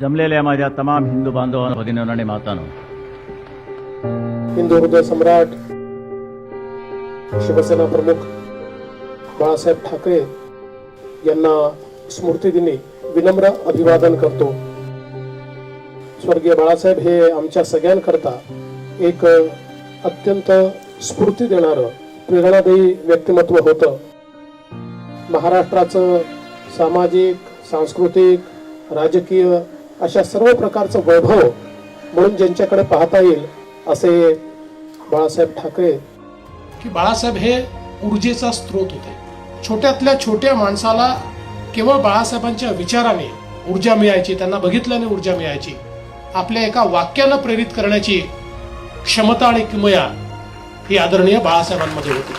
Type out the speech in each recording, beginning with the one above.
जमलेल्या माझ्या तमाम हिंदू बांधवांना भगिनींनो आणि मातानो हिंदू हृदय सम्राट शिवसेना प्रमुख बाळासाहेब ठाकरे यांना स्मृतिदिनी विनम्र अभिवादन करतो स्वर्गीय बाळासाहेब हे आमच्या सगळ्यांकरता एक अत्यंत स्फूर्ती देणारं प्रेरणादायी व्यक्तिमत्व होतं महाराष्ट्राचं सामाजिक सांस्कृतिक राजकीय अशा सर्व प्रकारचं वैभव म्हणून ज्यांच्याकडे पाहता येईल असे बाळासाहेब ठाकरे की बाळासाहेब हे ऊर्जेचा स्रोत होते. छोट्यातल्या छोट्या माणसाला केवळ बाळासाहेबांच्या विचाराने ऊर्जा मिळायची त्यांना बघितल्याने ऊर्जा मिळायची आपल्या एका वाक्यानं प्रेरित करण्याची क्षमता आणि किमया ही आदरणीय बाळासाहेबांमध्ये होती.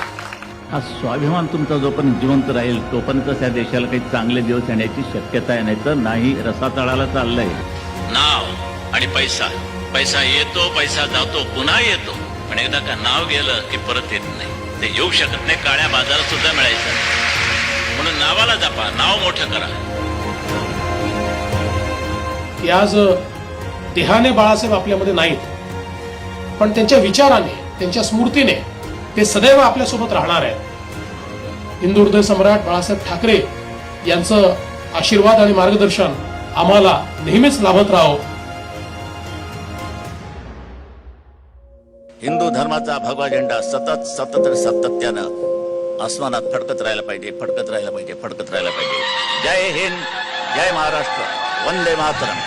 हा स्वाभिमान तुमचा जोपर्यंत जिवंत राहील तोपर्यंत या देशाला काही चांगले दिवस येण्याची शक्यता आहे. नाही तर नाही रसातळाला चाललंय. नाव आणि पैसा. पैसा येतो पैसा जातो पुन्हा येतो. पण एकदा का नाव गेलं की परत येत नाही. ते येऊ शकत नाही काळ्या बाजारात सुद्धा मिळायचं म्हणून नावाला जपा नाव मोठं करा. की आज देहाने बाळासाहेब आपल्यामध्ये नाहीत. पण त्यांच्या विचाराने त्यांच्या स्मृतीने ते सदैव आपल्यासोबत राहणार आहेत. हिंदू हृदय सम्राट बाळासाहेब ठाकरे यांचं आशीर्वाद आणि मार्गदर्शन आम्हाला नेहमीच लाभत राहो. हिंदू धर्माचा भगवा झेंडा सतत सतत सातत्यानं आसमानात फडकत राहायला पाहिजे फडकत राहायला पाहिजे फडकत राहायला पाहिजे. जय हिंद जय महाराष्ट्र. वंदे मातरम.